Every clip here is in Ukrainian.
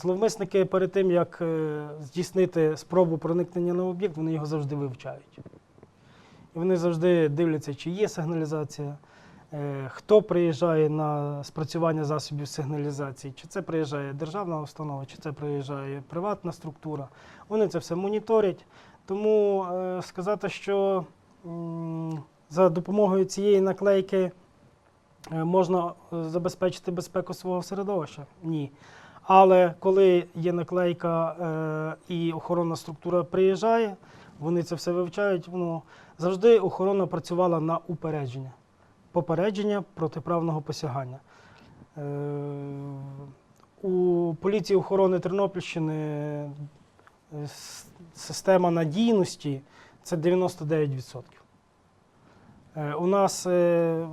Зловмисники перед тим, як е, здійснити спробу проникнення на об'єкт, вони його завжди вивчають. І вони завжди дивляться, чи є сигналізація, е, хто приїжджає на спрацювання засобів сигналізації, чи це приїжджає державна установа, чи це приїжджає приватна структура. Вони це все моніторять. Тому е, сказати, що за допомогою цієї наклейки можна забезпечити безпеку свого середовища? Ні. Але коли є наклейка е, і охоронна структура приїжджає, вони це все вивчають. Ну, завжди охорона працювала на упередження, попередження протиправного посягання. Е, у поліції охорони Тернопільщини е, система надійності це 99%. Е, У нас,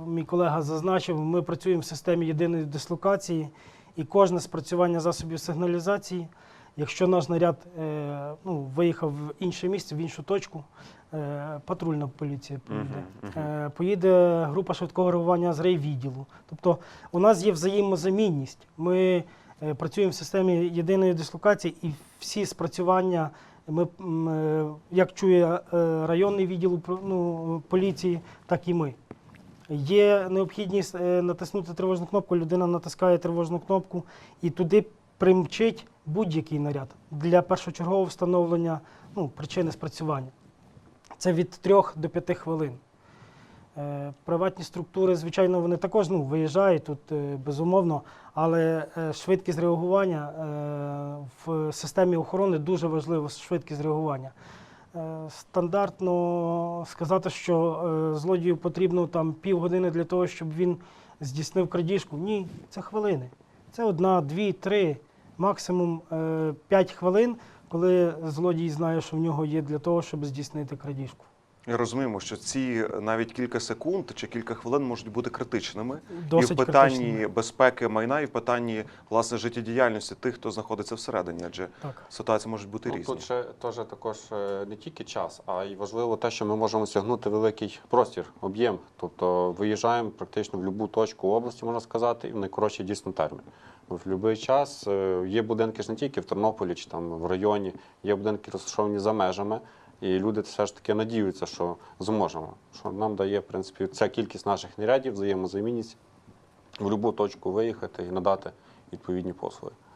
мій колега зазначив, ми працюємо в системі єдиної дислокації, і кожне спрацювання засобів сигналізації, якщо наш наряд е, ну, виїхав в інше місце, в іншу точку, е, патрульна поліція поїде. Е, Поїде група швидкого реагування з райвідділу. Тобто у нас є взаємозамінність. Ми е, працюємо в системі єдиної дислокації, і всі спрацювання ми, е, як чує е, районний відділ ну, поліції, так і ми. Є необхідність е, натиснути тривожну кнопку, людина натискає тривожну кнопку і туди примчить будь-який наряд для першочергового встановлення ну, причини спрацювання. Це від 3 до 5 хвилин. Е, Приватні структури, звичайно, вони також ну, виїжджають тут е, безумовно, але швидкість реагування в системі охорони дуже важлива швидкість реагування. Е, Стандартно сказати, що е, злодію потрібно там півгодини для того, щоб він здійснив крадіжку. Ні, це хвилини. Це одна, дві, три, максимум е, п'ять хвилин, коли злодій знає, що в нього є для того, щоб здійснити крадіжку. Розуміємо, що ці навіть кілька секунд чи кілька хвилин можуть бути критичними Досить і в питанні критичними. безпеки майна, і в питанні власне життєдіяльності тих, хто знаходиться всередині, адже Так. ситуації можуть бути Ну, різні. тут ще теж також е, не тільки час, а й важливо те, що ми можемо сягнути великий простір, об'єм. Тобто виїжджаємо практично в будь-яку точку області, можна сказати, і в найкоротший дійсно термін. В будь-який час е, є будинки ж не тільки в Тернополі чи там в районі, є будинки розташовані за межами. І люди все ж таки надіються, що зможемо. Що нам дає, в принципі, ця кількість наших нарядів, взаємозамінність в будь-яку точку виїхати і надати відповідні послуги.